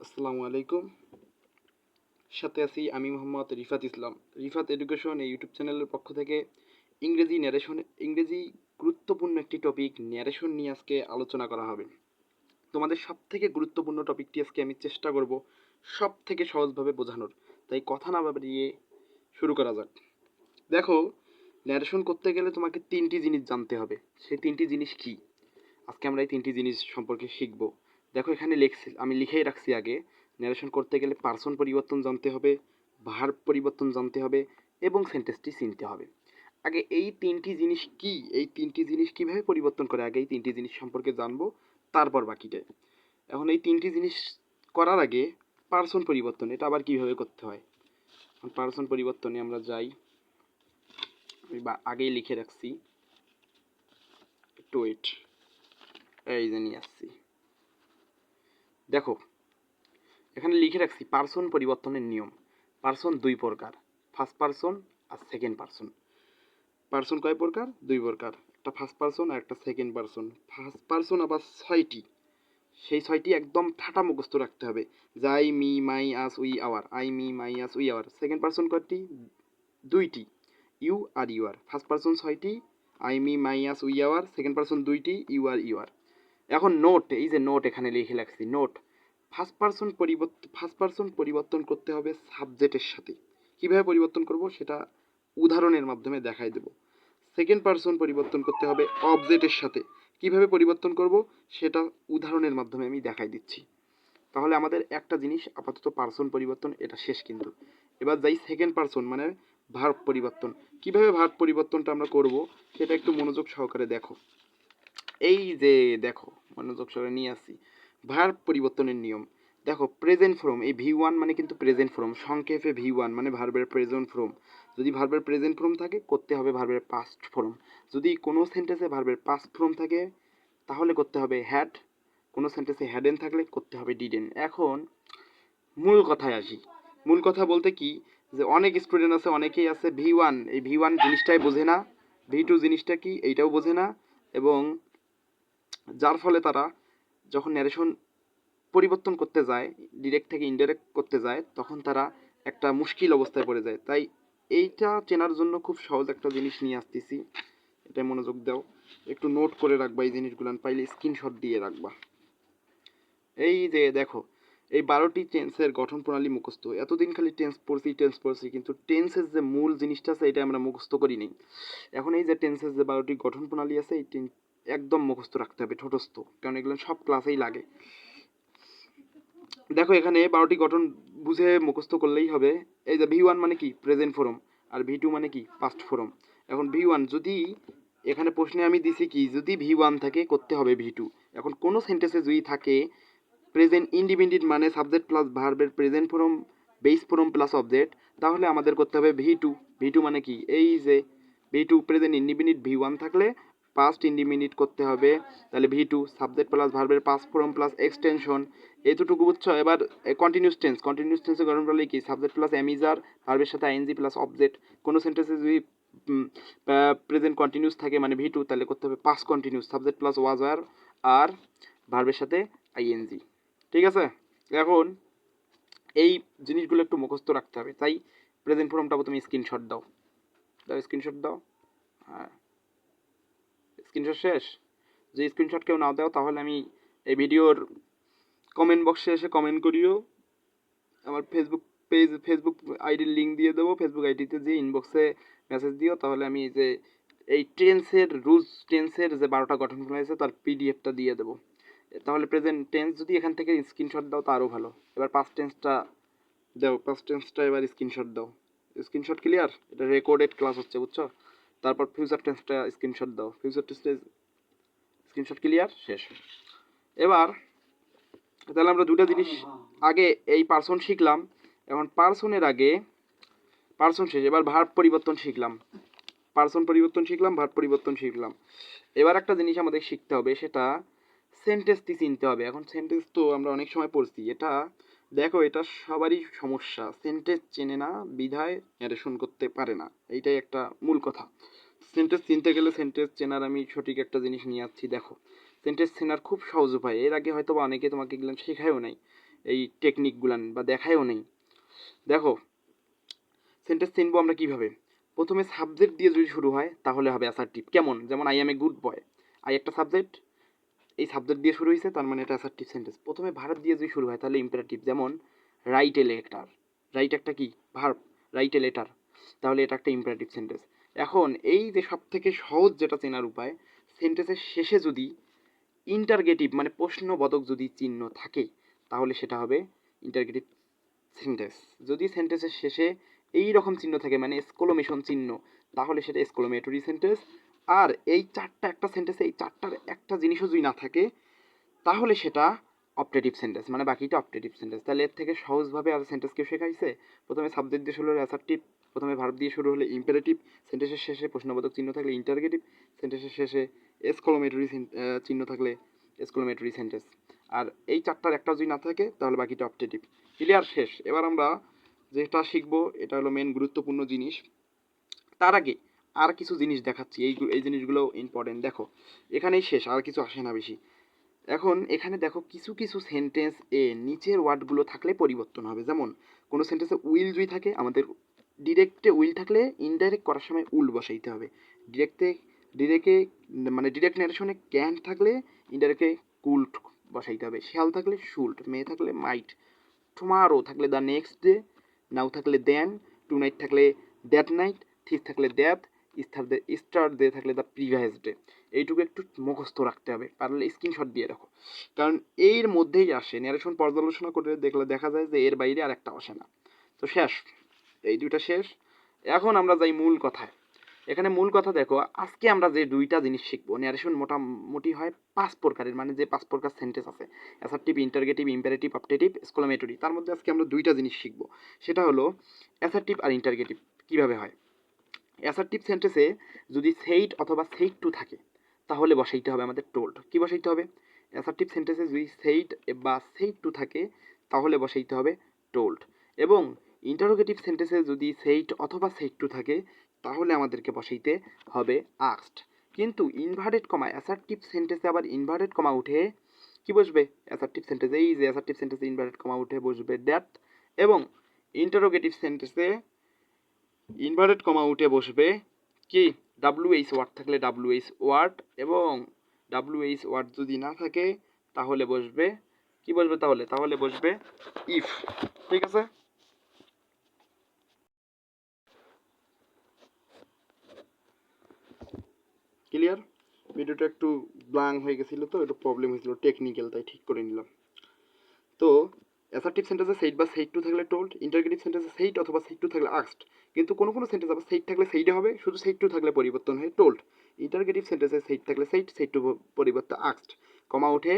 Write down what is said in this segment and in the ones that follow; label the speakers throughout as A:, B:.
A: আসসালামু আলাইকুম। সাথে আছি আমি মোহাম্মদ রিফাত ইসলাম। রিফাত এডুকেশন এই ইউটিউব চ্যানেলের পক্ষ থেকে ইংরেজি ন্যারেশন ইংরেজি গুরুত্বপূর্ণ একটি টপিক ন্যারেশন নিয়ে আজকে আলোচনা করা হবে। তোমাদের সব থেকে গুরুত্বপূর্ণ টপিকটি আজকে আমি চেষ্টা করব সব থেকে সহজভাবে বোঝানোর। তাই কথা না বাড়িয়ে শুরু করা যাক। দেখো ন্যারেশন করতে গেলে তোমাকে তিনটি জিনিস জানতে হবে। সেই তিনটি জিনিস কি? আজকে আমরা এই তিনটি জিনিস সম্পর্কে শিখব। দেখো, এখানে লিখছি, আমি লিখেই রাখছি আগে ন্যারেশন করতে গেলে পার্সন পরিবর্তন জানতে হবে ভার্ব পরিবর্তন জানতে হবে, এবং সেন্টেন্সটি চিনতে হবে। আগে এই তিনটি জিনিস কি, এই তিনটি জিনিস কীভাবে পরিবর্তন করে, আগে এই তিনটি জিনিস সম্পর্কে জানব, তারপর বাকিটা। এখন এই তিনটি জিনিস করার আগে পার্সন পরিবর্তন, এটা আবার কীভাবে করতে হয়? পার্সন পরিবর্তনে আমরা যাই বা- আগেই লিখে রাখছি। একটু ওয়েট এই যে নিয়ে আসছি। দেখো, এখানে লিখে রাখছি পার্সন পরিবর্তনের নিয়ম। পার্সন দুই প্রকার ফার্স্ট পার্সন আর সেকেন্ড পার্সন পার্সন কয় প্রকার? দুই প্রকার। একটা ফার্স্ট পার্সন আর একটা সেকেন্ড পার্সন ফার্স্ট পার্সন আবার ছয়টি। সেই ছয়টি একদম ঠাটা মুখস্থ রাখতে হবে। I, me, my, us, we, our. I, me, my, us, we, our. Second person কয়টি? দুইটি। You your you your. First person ছয়টি, I, me, my, us, we, our. Second person দুইটি, ইউ আর ইউ আর। এখন note এই যে note এখানে লিখে রাখছি নোট ফার্স্ট পার্সন পরিবর্তন ফার্স্ট পার্সন পরিবর্তন করতে হবে সাবজেক্টের সাথে। কীভাবে পরিবর্তন করব? সেটা উদাহরণের মাধ্যমে দেখাই দেব। সেকেন্ড পার্সন পরিবর্তন করতে হবে অবজেক্টের সাথে। কীভাবে পরিবর্তন করব? সেটা উদাহরণের মাধ্যমে আমি দেখাই দিচ্ছি। তাহলে আমাদের একটা জিনিস, আপাতত পার্সন পরিবর্তন, এটা শেষ কিন্তু। এবার যাই সেকেন্ড পার্সন মানে ভার্ব পরিবর্তন। কীভাবে ভার্ব পরিবর্তনটা আমরা করব? সেটা একটু মনোযোগ সহকারে দেখো। এই যে দেখো, মনোযোগ সহকারে নিয়ে আসি। ভার্ব পরিবর্তনের নিয়ম। দেখো প্রেজেন্ট ফর্ম এই ভি ওয়ান মানে কিন্তু প্রেজেন্ট ফর্ম সংক্ষেপে ভি ওয়ান মানে ভার্বের প্রেজেন্ট ফর্ম যদি ভার্বের প্রেজেন্ট ফর্ম থাকে, করতে হবে ভার্বের পাস্ট ফর্ম যদি কোনো সেন্টেন্সে ভার্বের পাস্ট ফর্ম থাকে, তাহলে করতে হবে হ্যাড কোনো সেন্টেন্সে হ্যাডেন থাকলে করতে হবে ডিডেন এখন, মূল কথায় আসি। মূল কথা বলতে কি, যে অনেক স্টুডেন্ট আছে, অনেকেই আছে ভি ওয়ান এই ভি ওয়ান জিনিসটাই বোঝে না। ভি টু জিনিসটা কি, এইটাও বোঝে না। এবং যার ফলে তারা যখন ন্যারেশন পরিবর্তন করতে যায় ডিরেক্ট থেকে ইনডাইরেক্ট করতে যায়, তখন তারা একটা মুশকিল অবস্থায় পড়ে যায়। তাই এইটা চেনার জন্য খুব সহজ একটা জিনিস নিয়ে আসতেছি। এটা মনোযোগ দাও। একটু নোট করে রাখবা এই জিনিসগুলো পাইলে স্ক্রিনশট দিয়ে রাখবা। এই যে দেখো, এই বারোটি টেন্সের গঠন প্রণালী মুখস্থ। এতদিন খালি টেন্স পড়ছি টেন্স পড়ছি, কিন্তু টেন্সের যে মূল জিনিসটা আছে, এটা আমরা মুখস্থ করি নি এখন এই যে টেন্সের যে বারোটি গঠন প্রণালী আছে, এই একদম মুখস্থ রাখতে হবে, ঠোঁটস্থ, কারণ এগুলো সব ক্লাসেই লাগে। দেখো এখানে বারোটি গঠন বুঝে মুখস্থ করলেই হবে। এই যে ভি ওয়ান মানে কি? প্রেজেন্ট ফোরাম আর ভি টু মানে কি? পাস্ট ফোরম এখন ভি ওয়ান যদি এখানে প্রশ্নে আমি দিছি কি? যদি ভি ওয়ান থাকে, করতে হবে ভি টু। এখন কোনো সেন্টেন্সে যদি থাকে প্রেজেন্ট ইন্ডিপেন্ডেন্ট মানে সাবজেক্ট প্লাস ভার্বের present form base form plus object তাহলে আমাদের করতে হবে ভি টু। ভি টু মানে কি? এই যে V two present independent V one থাকলে পাস্ট ইন্ডিপেন্ডেন্ট করতে হবে। তাহলে ভি টু সাবজেক্ট প্লাস ভার্বের পাস্ট ফর্ম প্লাস এক্সটেনশন এতটুকু বুঝছ? এবার কন্টিনিউস টেন্স কন্টিনিউস টেন্সের গঠন প্রণালী কি? সাবজেক্ট প্লাস এমিজার ভার্বের সাথে আইএনজি প্লাস অবজেক্ট কোনো সেন্টেন্সে যদি প্রেজেন্ট কন্টিনিউস থাকে মানে ভি টু তাহলে করতে হবে past continuous subject plus was আর আর ভার্বের সাথে আইএনজি ঠিক আছে? এখন, এই জিনিসগুলো একটু মুখস্থ রাখতে হবে। তাই প্রেজেন্ট ফর্মটা তুমি স্ক্রিনশট দাও। দাও স্ক্রিনশট দাও। হ্যাঁ স্ক্রিনশট শেষ? যদি স্ক্রিনশট কেউ নাও দাও, তাহলে আমি এই ভিডিওর কমেন্ট বক্সে এসে কমেন্ট করিও। আমার ফেসবুক পেজ ফেসবুক আইডির লিঙ্ক দিয়ে দেবো। ফেসবুক আইডিতে যে ইনবক্সে মেসেজ দিও। তাহলে আমি যে, এই টেন্সের রুলস টেন্সের যে বারোটা গঠন আছে তার পিডিএফটা দিয়ে দেবো। তাহলে প্রেজেন্ট টেন্স যদি এখান থেকে স্ক্রিনশট দাও তা আরও ভালো। এবার পাস্ট টেন্সটা দাও। পাস্ট টেন্সটা এবার স্ক্রিনশট দাও। স্ক্রিনশট ক্লিয়ার এটা রেকর্ডেড ক্লাস হচ্ছে, বুঝছ? তারপর ফিউচার টেন্সটা স্ক্রিনশট দাও। ফিউচার টেন্সটা স্ক্রিনশট ক্লিয়ার শেষ। এবার, তাহলে আমরা দুটো জিনিস আগে এই পার্সন শিখলাম, এখন পার্সনের আগে পার্সন শেষ। এবার ভার্ব পরিবর্তন শিখলাম। পার্সন পরিবর্তন শিখলাম ভার্ব পরিবর্তন শিখলাম। এবার একটা জিনিস আমাদের শিখতে হবে, সেটা সেন্টেন্সটি চিনতে হবে। এখন সেন্টেন্স তো আমরা অনেক সময় পড়ছি। এটা দেখো, এটা সবারই সমস্যা। সেন্টেন্স চেনে না, বিধায় ন্যারেশন করতে পারে না। এইটাই একটা মূল কথা। সেন্টেন্স চিনতে গেলে সেন্টেন্স চেনার আমি সঠিক একটা জিনিস নিয়ে আসছি, দেখো। সেন্টেন্স চেনার খুব সহজ উপায়। এর আগে হয়তো বা অনেকে তোমাকে এগুলো শেখায়ও নাই, এই টেকনিকগুলান বা দেখায়ও নেই। দেখো সেন্টেন্স চিনবো আমরা কীভাবে? প্রথমে সাবজেক্ট দিয়ে যদি শুরু হয়, তাহলে হবে অ্যাসার্টিভ কেমন? যেমন I am a good boy I একটা সাবজেক্ট এই সাবজেক্ট দিয়ে শুরু হয়েছে, তার মানে এটা অ্যাসার্টিভ সেন্টেন্স প্রথমে ভার্ব দিয়ে যদি শুরু হয়, তাহলে ইম্পারেটিভ যেমন রাইট এ লেটার রাইট একটা কি? ভার্ব রাইট এ লেটার তাহলে এটা একটা ইম্পারেটিভ সেন্টেন্স এখন, এই যে সব থেকে সহজ যেটা চেনার উপায় সেন্টেন্সের শেষে যদি ইন্টারগেটিভ মানে প্রশ্নবোধক যদি চিহ্ন থাকে, তাহলে সেটা হবে ইন্টারগেটিভ সেন্টেন্স যদি সেন্টেন্সের শেষে এই রকম চিহ্ন থাকে মানে স্কোলোমেশন চিহ্ন, তাহলে সেটা স্কোলোমেটরি সেন্টেন্স আর এই চারটা একটা সেন্টেন্সে এই চারটার একটা জিনিসও যদি না থাকে, তাহলে সেটা অপটেটিভ সেন্টেন্স মানে বাকিটা অপটেটিভ সেন্টেন্স তাহলে এর থেকে সহজভাবে আর সেন্টেন্স কেউ শেখাইছে? প্রথমে সাবজেক্ট দিয়ে শুরু হলে অ্যাসার্টিভ প্রথমে ভার্ব দিয়ে শুরু হলে ইম্পারেটিভ সেন্টেন্সের শেষে প্রশ্নবোধক চিহ্ন থাকলে ইন্টারগেটিভ সেন্টেন্সের শেষে এসকোলোমেটরি চিহ্ন থাকলে এসকোলোমেটরি সেন্টেন্স আর এই চারটার একটা যদি না থাকে, তাহলে বাকিটা অপটেটিভ ক্লিয়ার শেষ। এবার আমরা যেটা শিখব, এটা হলো মেন গুরুত্বপূর্ণ জিনিস। তার আগে আর কিছু জিনিস দেখাচ্ছি। এই এই জিনিসগুলো ইম্পর্টেন্ট দেখো, এখানেই শেষ, আর কিছু আসে না বেশি। এখন এখানে দেখো, কিছু কিছু সেন্টেন্স এ নিচের ওয়ার্ডগুলো থাকলে পরিবর্তন হবে। যেমন, কোনো সেন্টেন্সে উইল যদি থাকে, আমাদের ডিরেক্টে উইল থাকলে ইনডাইরেক্ট করার সময় উল বসাইতে হবে। ডিরেক্টে ডিরেক্টে মানে ডিরেক্ট ন্যারেশনে ক্যান থাকলে ইনডাইরেক্টে কুল্ট বসাইতে হবে। শিয়াল থাকলে শুল্ট মেয়ে থাকলে মাইট টুমারো থাকলে দ্য নেক্সট ডে নাও থাকলে দেন টু নাইট থাকলে দ্যাট নাইট থিস থাকলে that yesterday yesterday থাকলে দ্য প্রিভিয়াস ডে এইটুকু একটু মুখস্থ রাখতে হবে, পারলে স্ক্রিনশট দিয়ে রাখো। কারণ এর মধ্যেই আসে ন্যারেশন পর্যালোচনা করে দেখলে দেখা যায় যে এর বাইরে আর একটা আসে না। তো শেষ, এই দুইটা শেষ। এখন আমরা যাই মূল কথায়। এখানে মূল কথা দেখো, আজকে আমরা যে দুইটা জিনিস শিখব ন্যারেশন মোটামুটি হয় পাঁচ প্রকারের মানে যে পাঁচ প্রকার সেন্টেন্স আছে। Assertive interrogative imperative optative exclamatory তার মধ্যে আজকে আমরা দুইটা জিনিস শিখব। সেটা হলো অ্যাসার্টিভ আর ইন্টারগেটিভ কীভাবে হয়? অ্যাসার্টিভ সেন্টেন্সে যদি সেইট অথবা সেইট টু থাকে, তাহলে বসাইতে হবে আমাদের টোল্ড কি বসাইতে হবে? অ্যাসার্টিভ সেন্টেন্সে যদি সেইট বা সেইট টু থাকে, তাহলে বসাইতে হবে টোল্ড এবং ইন্টারোগেটিভ সেন্টেন্সে যদি সেইট অথবা সেইট টু থাকে, তাহলে আমাদেরকে বসাইতে হবে আক্সড কিন্তু ইনভার্টেড কমা অ্যাসার্টিভ সেন্টেন্সে আবার ইনভার্টেড কমা উঠে কি বসবে? অ্যাসার্টিভ সেন্টেন্সে এই যে অ্যাসার্টিভ সেন্টেন্সে ইনভার্টেড কমা উঠে বসবে দ্যাট এবং ইন্টারোগেটিভ সেন্টেন্সে ইনভার্টেড কমা উঠে বসবে কি? ডাব্লিউ এইচ ওয়ার্ড থাকলে ডাব্লিউ এইচ ওয়ার্ড এবং ডাব্লিউ এইচ ওয়ার্ড যদি না থাকে, তাহলে বসবে, কি বসবে তাহলে? তাহলে বসবে ইফ ঠিক আছে? ক্লিয়ার ভিডিওটা একটু ব্লাং হয়ে গেছিল তো, একটু প্রবলেম হয়েছিল টেকনিক্যাল তাই ঠিক করে নিলাম। তো অ্যাসার্টিভ সেন্টেন্সে সেইট বা সেইট টু থাকলে টোল্ড ইন্টারগেটিভ সেন্টেন্সে সেইট অথবা সেইট টু থাকলে আক্সড কিন্তু কোনো কোনো সেন্টেন্স আবার সেইট থাকলে সেইটে হবে, শুধু সেইট টু থাকলে পরিবর্তন হয়ে টোল্ড ইন্টারগেটিভ সেন্টেন্সে সেইট থাকলে সেইট সেইট টু পরিবর্তে আক্সড কমা উঠে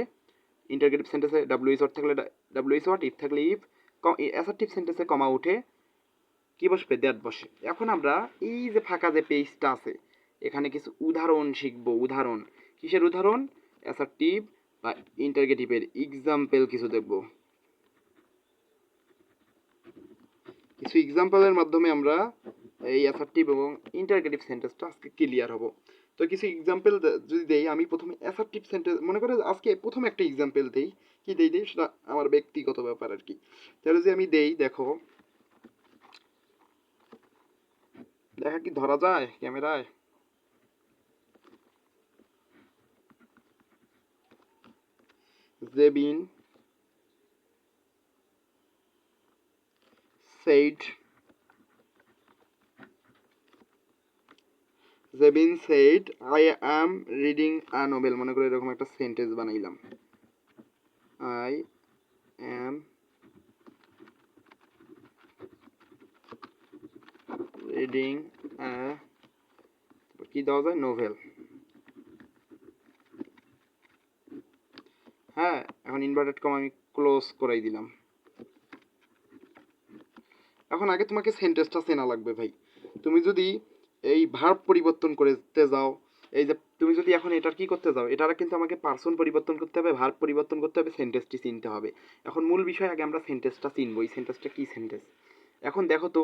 A: ইন্টারগেটিভ সেন্টেন্সে ডাব্লিউ ইস ওয়ার্ড থাকলে ডাব্লিউ ইস ওয়ার্ড ইফ থাকলে ইফ অ্যাসার্টিভ সেন্টেন্সে কমা উঠে কি বসবে? দ্যাট বসে। এখন আমরা এই যে ফাঁকা যে পেজটা আছে, এখানে কিছু উদাহরণ শিখব। উদাহরণ। কিসের উদাহরণ? অ্যাসার্টিভ বা ইন্টারগেটিভের এক্সাম্পল কিছু দেখব। কিছু এক্সাম্পলের মাধ্যমে আমরা এই অ্যাসার্টিভ এবং ইন্টারগেটিভ সেন্টেন্সটা আজকে ক্লিয়ার হব। তো কিছু এক্সাম্পল যদি দেই, আমি প্রথমে অ্যাসার্টিভ সেন্টেন্স মনে করে আজকে প্রথম একটা এক্সাম্পল দেই। কি দেই দেই? সেটা আমার ব্যক্তিগত ব্যাপার আর কি। তাহলে যে আমি দেই, দেখো। দেখা কি ধরা যায় ক্যামেরায়? Zebin said, Zebin said, I am reading a novel. মনে করে এরকম একটা সেন্টেন্স বানাইলাম। I am reading a কি দেওয়া যায়? নোভেল হ্যাঁ এখন ইনভার্টেড কম আমি ক্লোজ করাই দিলাম। এখন আগে তোমাকে সেন্টেন্সটা চেনা লাগবে ভাই। তুমি যদি এই ভার্ব পরিবর্তন করতে যাও, এই যে তুমি যদি এখন এটার কি করতে যাও, এটার কিন্তু আমাকে পার্সন পরিবর্তন করতে হবে ভার্ব পরিবর্তন করতে হবে সেন্টেন্সটি চিনতে হবে। এখন মূল বিষয় আগে আমরা সেন্টেন্সটা চিনবো, এই সেন্টেন্সটা কী সেন্টেন্স এখন দেখো তো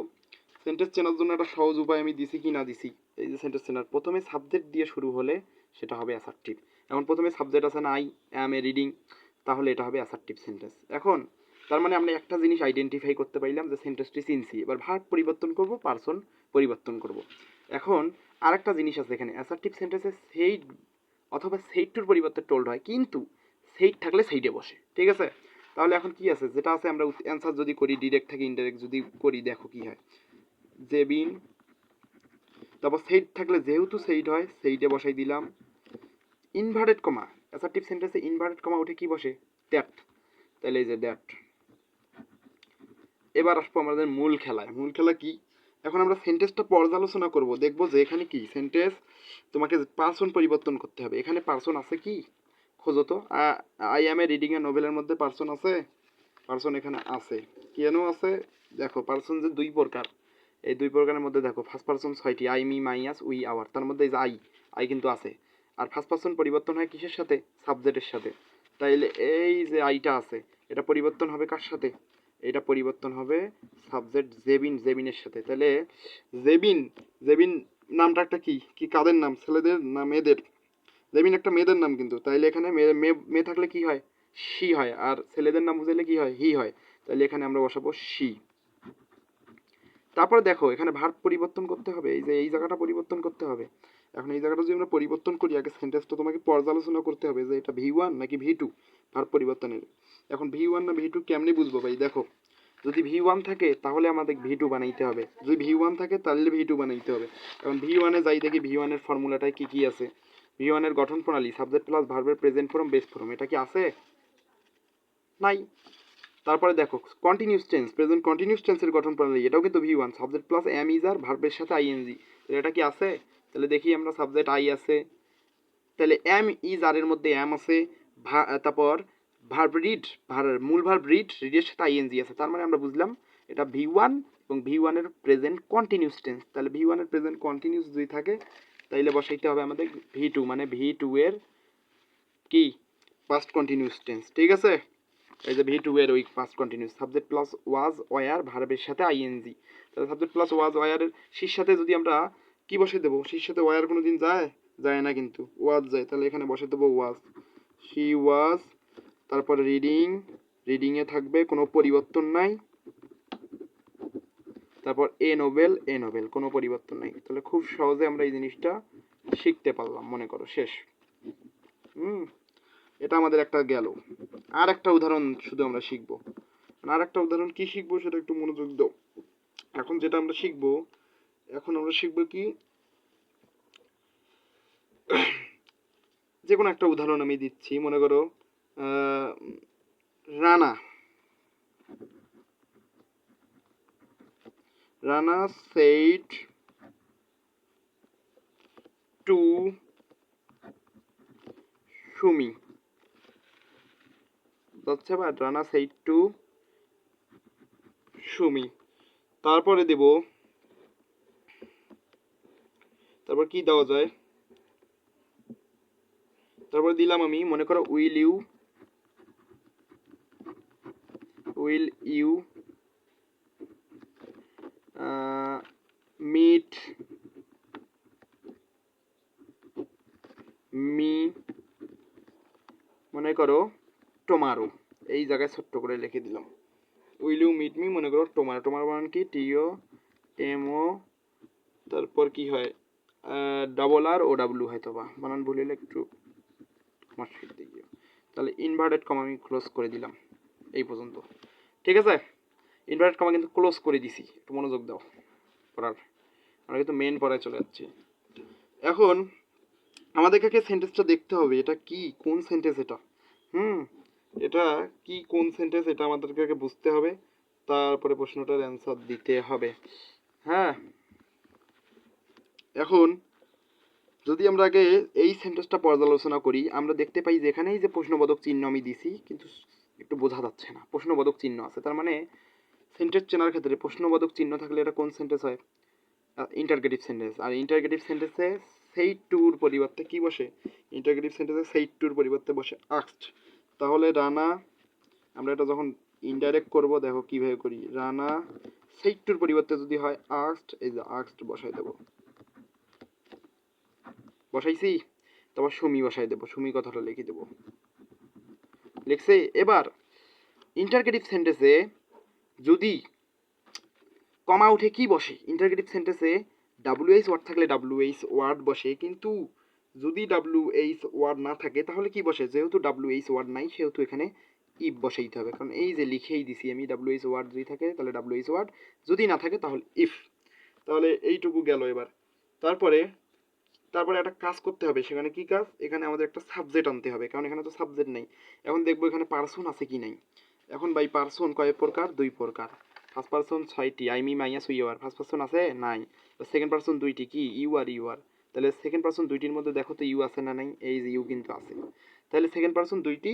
A: সেন্টেন্স চেনার জন্য একটা সহজ উপায় আমি দিছি কি না দিছি? এই যে সেন্টেন্স চেনার, প্রথমে সাবজেক্ট দিয়ে শুরু হলে সেটা হবে অ্যাসার্টিভ এখন প্রথমে সাবজেক্ট আছে না আই অ্যাম এ রিডিং তাহলে এটা হবে অ্যাসার্টিভ সেন্টেন্স এখন তার মানে আমরা একটা জিনিস আইডেন্টিফাই করতে পারলাম যে সেন্টেন্সটি চিনছি এবার ভার্ব পরিবর্তন করব পার্সন পরিবর্তন করব। এখন আরেকটা জিনিস আছে এখানে। অ্যাসার্টিভ সেন্টেন্সে সেইড অথবা সেইড টুর পরিবর্তে টোল্ড হয়, কিন্তু সেইড থাকলে সেইডে বসে। ঠিক আছে? তাহলে এখন কি আছে? যেটা আছে আমরা অ্যান্সার যদি করি ডিরেক্ট থেকে ইনডাইরেক্ট যদি করি, দেখো কি হয়। জেবিন তারপর সেইড থাকলে যেহেতু সেইড হয় সেইডে বসাই দিলাম। ইনভার্টেড কমা অ্যাসার্টিভ সেন্টেন্সে ইনভার্টেড কমা উঠে কি বসে? দ্যাট তাহলে এই যে দ্যাট এবার আসব আমাদের মূল খেলায়। মূল খেলা কি? এখন আমরা সেন্টেন্সটা পর্যালোচনা করব। দেখব যে এখানে কি? সেন্টেন্স তোমাকে পার্সন পরিবর্তন করতে হবে। এখানে পার্সন আছে কি? খোঁজো তো। I am a reading a নোভেলের মধ্যে পার্সন আছে? পার্সন এখানে আছে। কেন আছে? দেখো পার্সন যে দুই প্রকার। এই দুই প্রকারের মধ্যে দেখো ফার্স্ট পার্সন ছয়টি। I me my us we our তার মধ্যে এই যে আই আই কিন্তু আছে। আর ফার্স্ট পার্সন পরিবর্তন হয় কিসের সাথে? সাবজেক্টের সাথে। তাইলে এই যে আইটা আছে, এটা পরিবর্তন হবে কার সাথে? এটা পরিবর্তন হবে সাবজেক্ট জেবিন জেবিনের সাথে। তাহলে জেবিন জেবিন নামটা একটা কি? কি কাদের নাম? ছেলেদের না মেয়েদের? জেবিন একটা মেয়েদের নাম কিন্তু। তাইলে এখানে মেয়ে, মেয়ে- থাকলে কি হয়? শি হয়। আর ছেলেদের নাম বুঝাইলে কি হয়? হি হয়। তাহলে এখানে আমরা বসাবো শি তারপরে দেখো, এখানে ভার্ব পরিবর্তন করতে হবে। এই যে এই জায়গাটা পরিবর্তন করতে হবে। এখন এই জায়গাটা যদি আমরা পরিবর্তন করি, আগে সেন্টেন্স তো তোমাকে পর্যালোচনা করতে হবে যে এটা ভি ওয়ান নাকি ভি টু ভার্ব পরিবর্তনের। এখন ভি ওয়ান না ভি টু কেমনি বুঝব ভাই? দেখো, যদি ভি ওয়ান থাকে, তাহলে আমাদের ভি টু বানাইতে হবে। যদি ভি ওয়ান থাকে, তাহলে ভি টু বানাইতে হবে। এখন ভি ওয়ানে যাই দেখি ভি ওয়ানের ফর্মুলাটায় কী কী আছে? ভি ওয়ানের গঠন প্রণালী সাবজেক্ট প্লাস ভার্বের প্রেজেন্ট ফর্ম বেস ফর্ম এটা কি আছে? নাই। তারপরে দেখো কন্টিনিউস টেন্স প্রেজেন্ট কন্টিনিউস টেন্সের গঠন প্রণালী, এটাও কিন্তু V one subject plus am is are ভার্বের সাথে আইএনজি এটা কি আছে? তাহলে দেখি আমরা সাবজেক্ট আই আছে। তাহলে এম ইজ আর এর মধ্যে এম আছে তারপর ভার্ব রিড ভার মূল ভার্ব রিড রিডের সাথে আইএনজি আছে। তার মানে আমরা বুঝলাম এটা ভি ওয়ান এবং ভি ওয়ানের প্রেজেন্ট কন্টিনিউস টেন্স তাহলে ভি ওয়ানের প্রেজেন্ট কন্টিনিউস যদি থাকে, তাইলে বসাইতে হবে আমাদের ভি টু মানে ভি টু এর কি? পাস্ট কন্টিনিউস টেন্স ঠিক আছে? এই যে ভি টু এর ওই past continuous subject plus was were ভার্বের সাথে আইএনজি তাহলে সাবজেক্ট প্লাস ওয়াজ ওয়ারের শির সাথে যদি আমরা কি বসে দেবো? শির সাথে ওয়ার কোনো দিন যায়? যায় না কিন্তু ওয়াজ যায়। তাহলে এখানে বসে দেবো ওয়াজ শি ওয়াজ তারপরে রিডিং রিডিংয়ে থাকবে, কোনো পরিবর্তন নাই। তারপর এ নোবেল এ নোবেল কোনো পরিবর্তন নাই। তাহলে খুব সহজে আমরা এই জিনিসটা শিখতে পারলাম, মনে করো, শেষ। হুম, এটা আমাদের একটা গেল। আর একটা উদাহরণ শুধু আমরা শিখব। আর একটা উদাহরণ কি শিখব সেটা একটু মনোযোগ দাও। এখন যেটা আমরা শিখব, এখন আমরা শিখব কি, যে কোনো একটা উদাহরণ আমি দিচ্ছি, মনে করো Rana. Rana said to Sumi. যাচ্ছে বা রানা সেইড টু সুমি। তারপরে দেব, তারপর কি দেওয়া যায়? তারপর দিলাম আমি, মনে করো will you will you meet me মনে করো টোমারো এই জায়গায় ছোট্ট করে লিখে দিলাম। উইল ইউ মিট মি মনে করো টোমারো টোমারো মানে কি? টিও এমও তারপর কি হয়? ডাবল আর ও ডাব্লু হয়তো বা। বানান ভুল হলে একটু তাহলে ইনভার্টেড কম আমি ক্লোজ করে দিলাম। এই পর্যন্ত। ঠিক আছে? ইনভার্টেড কমা কিন্তু ক্লোজ করে দিছি। একটু মনোযোগ দাও। পড়ার। আমরা কিন্তু মেন পড়ায় চলে যাচ্ছি। এখন আমাদেরকে সেন্টেন্সটা দেখতে হবে, এটা কি? কোন সেন্টেন্স এটা? হুম? এটা কি কোন সেন্টেন্স এটা আমাদেরকে আগে বুঝতে হবে। তারপরে প্রশ্নটার অ্যান্সার দিতে হবে। হ্যাঁ? এখন যদি আমরা আগে এই সেন্টেন্সটা পর্যালোচনা করি, আমরা দেখতে পাই যেখানেই যে প্রশ্নবোধক চিহ্ন আমি দিছি, কিন্তু একটু বোঝা যাচ্ছে না। প্রশ্নবোধক চিহ্ন আছে। তার মানে সেন্টেন্স চেনার ক্ষেত্রে প্রশ্নবোধক চিহ্ন থাকলে এটা কোন সেন্টেন্স হয়? ইন্টারগেটিভ সেন্টেন্স আর ইন্টারগেটিভ সেন্টেন্সে সেই টুর পরিবর্তে কি বসে? ইন্টারগেটিভ সেন্টেন্সে সেই টুর পরিবর্তে বসে আক্সড তাহলে রানা, আমরা এটা যখন ইনডাইরেক্ট করব, দেখো কীভাবে করি। রানা, সেই টুর পরিবর্তে যদি হয় আক্সড এই যে আক্সড বসাই দেবো। বসাইছি? তারপর সুমি বসাই দেবো। সুমি কথাটা লিখে দেবো। লিখছে, এবার ইন্টারগেটিভ সেন্টেন্সে যদি কমা উঠে কি বসে? ইন্টারগেটিভ সেন্টেন্সে ডাব্লিউএইচ ওয়ার্ড থাকলে ডাব্লিউএইচ ওয়ার্ড বসে, কিন্তু যদি ডাব্লিউএইচ ওয়ার্ড না থাকে, তাহলে কি বসে? যেহেতু ডাব্লিউএইচ ওয়ার্ড নাই, সেহেতু এখানে ইফ বসাইতে হবে। কারণ এই যে লিখেই দিছি আমি ডাব্লিউএইচ ওয়ার্ড যদি থাকে, তাহলে ডাব্লিউএইচ ওয়ার্ড যদি না থাকে, তাহলে ইফ তাহলে এইটুকু গেল এবার। তারপরে তারপরে একটা কাজ করতে হবে, সেখানে কি কাজ? এখানে আমাদের একটা সাবজেক্ট আনতে হবে, কারণ এখানে তো সাবজেক্ট নেই। এখন দেখব এখানে পার্সন আছে কি নাই। এখন বাই পার্সন কয় প্রকার? দুই প্রকার। ফার্স্ট পার্সন ছয়টি I me my us you your first person আছে? নাই। সেকেন্ড পার্সন দুইটি, কি? ইউ আর ইউ আর তাহলে সেকেন্ড পার্সন দুইটির মধ্যে দেখো তো ইউ আছে না নাই? এই যে ইউ কিন্তু আছে। তাহলে সেকেন্ড পার্সন দুইটি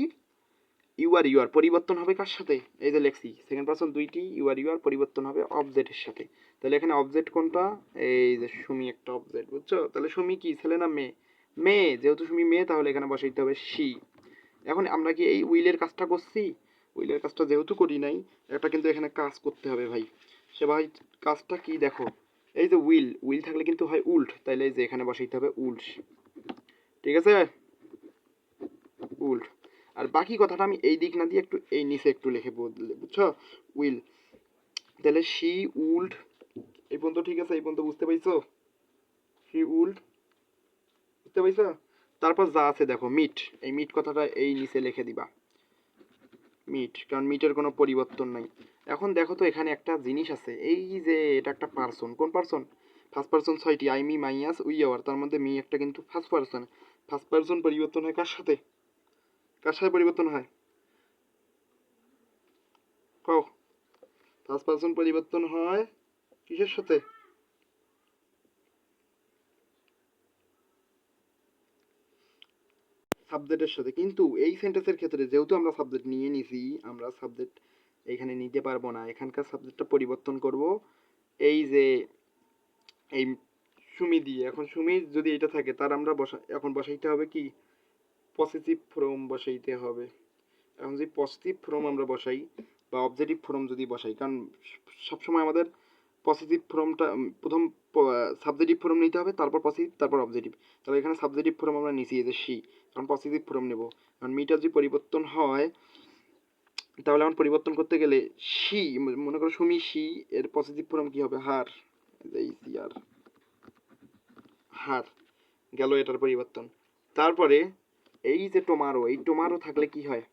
A: ইউ আর ইউ আর পরিবর্তন হবে কার সাথে? এই যে লেখছি সেকেন্ড পার্সন দুইটি ইউ আর ইউ আর পরিবর্তন হবে অবজেক্টের সাথে। তাহলে এখানে অবজেক্ট কোনটা? এই যে সুমি একটা অবজেক্ট বুঝছ? তাহলে সুমি কি, ছেলে না মেয়ে? মেয়ে, যেহেতু সুমি মেয়ে, তাহলে এখানে বসাইতে হবে সি এখন আমরা কি এই উইলের কাজটা করছি? উইলের কাজটা যেহেতু করি নাই, একটা কিন্তু এখানে কাজ করতে হবে ভাই। সে ভাই, কাজটা কি দেখো? এই যে উইল উইল থাকলে কিন্তু হয় উল্ট, তাইলে এই যে এখানে বসাইতে হবে উল্ট। ঠিক আছে? উল্ট। আর বাকি কথাটা আমি এই দিক না দিয়ে একটু এই নিচে একটু লিখে বুঝছ? উইল। তাহলে শি উল্ড, এই পর্যন্ত ঠিক আছে, এই পর্যন্ত বুঝতে পাইছো? শি উল্ড, বুঝতে পাইছো? তারপর যা আছে দেখো, মিট। এই মিট কথাটা এই নিচে লিখে দিবা। মিট, কারণ মিটের কোনো পরিবর্তন নাই। এখন দেখো তো এখানে একটা জিনিস আছে, এই যে এটা একটা পার্সন কোন পার্সন ফার্স্ট পার্সন ছয়টি, I, me my us we, our. তার মধ্যে মি একটা কিন্তু ফার্স্ট পার্সন ফার্স্ট পার্সন পরিবর্তন হয় কার সাথে? কার সাথে পরিবর্তন হয়। কও ফার্স্ট পার্সন পরিবর্তন হয় কিসের সাথে? সাবজেক্টের সাথে। কিন্তু এই সেন্টেন্সের ক্ষেত্রে যেহেতু আমরা সাবজেক্ট নিয়ে নিছি, আমরা সাবজেক্ট এখানে নিতে পারব না। এখানকার সাবজেক্টটা পরিবর্তন করব। এই যে, এই সুমি দিয়ে। এখন সুমি যদি এটা থাকে, তার আমরা বসা, এখন বসাইতে হবে কি? পজিটিভ ফর্ম বসাইতে হবে। এখন যদি পজিটিভ ফর্ম আমরা বসাই বা অবজেক্টিভ ফর্ম যদি বসাই, কারণ সবসময় আমাদের পজিটিভ ফর্মটা প্রথম সাবজেক্টিভ ফর্ম নিতে হবে, তারপর পজিটিভ তারপর অবজেক্টিভ তাহলে এখানে সাবজেক্টিভ ফর্ম আমরা এই যে সি, কারণ পজিটিভ ফর্ম নেব। কারণ মিটার যদি পরিবর্তন হয়, তাহলে আমার পরিবর্তন করতে গেলে সি, মনে করো সুমি সি, এর পজিটিভ ফর্ম কি হবে? হার এই সি, আর, হার, গেল এটার পরিবর্তন। তারপরে এই যে টোমারো এই টোমারো থাকলে কি হয়?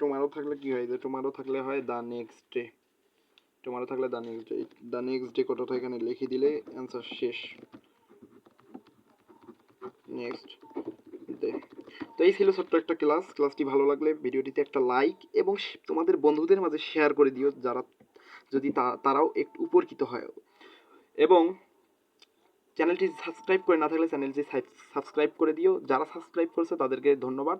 A: টোমারো থাকলে কি হয়? যে টোমারো থাকলে হয় দ্য নেক্সট ডে টোমারো থাকলে the next day the next day কথাটা এখানে লিখে দিলে অ্যান্সার শেষ। নেক্সট ডে তো এই ছিল ছোট্ট একটা ক্লাস ক্লাসটি ভালো লাগলে ভিডিওটিতে একটা লাইক এবং তোমাদের বন্ধুদের মাঝে শেয়ার করে দিও যারা যদি তারাও একটু উপকৃত হয়। এবং চ্যানেলটি সাবস্ক্রাইব করে না থাকলে চ্যানেলটি সাবস্ক্রাইব করে দিও। যারা সাবস্ক্রাইব করেছে তাদেরকে ধন্যবাদ।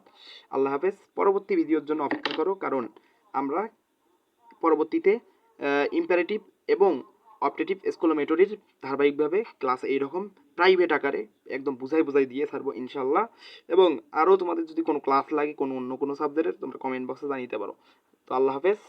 A: আল্লাহ হাফেজ। পরবর্তী ভিডিওর জন্য অপেক্ষা করো, কারণ আমরা পরবর্তীতে ইম্পারেটিভ এবং অপটেটিভ স্কোলোমেটরির ধারাবাহিকভাবে ক্লাস এইরকম প্রাইভেট আকারে একদম বুঝাই বুঝাই দিয়ে ছাড়বো ইনশাল্লাহ এবং আরও তোমাদের যদি কোনো ক্লাস লাগে কোনো অন্য কোনো সাবজেক্টের তোমরা কমেন্ট বক্সে জানিয়ে দিতে পারো। তো আল্লাহ হাফেজ।